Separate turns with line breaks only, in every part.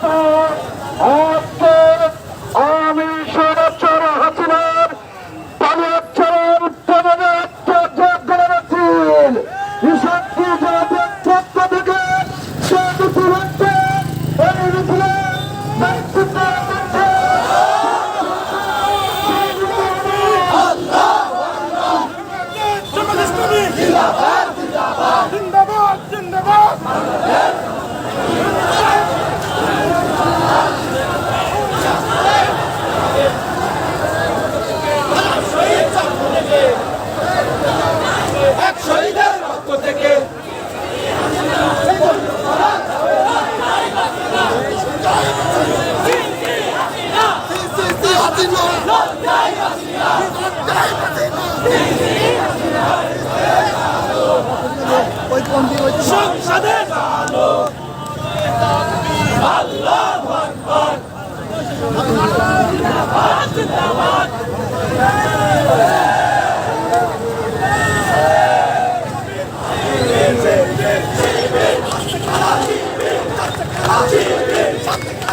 মতো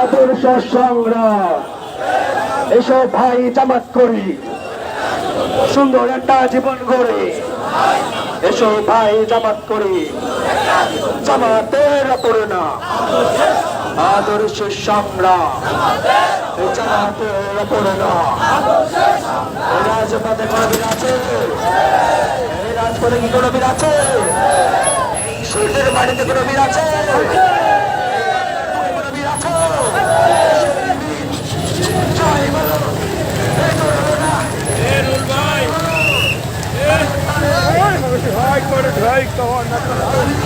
আদর্শ সংগ্রাম। এসব ভাই, জামাত করি। সুন্দর একটা জীবন গড়ে। এসো ভাই, জামাত করি। জামাতের করে না। আদর্শ সংগ্রাম। জামাতের না। রাজপথে কোনো বীর আছে? রাজপথে কি কোনো বীর আছে? শহীদের বাড়িতে কোনো বীর আছে? Right, right, right, go on, that's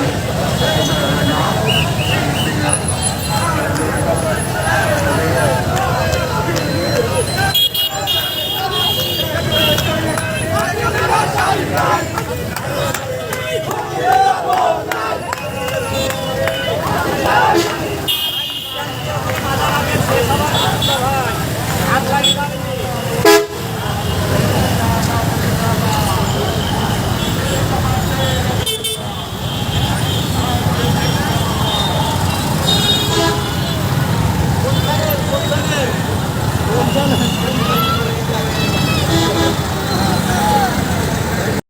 真的很。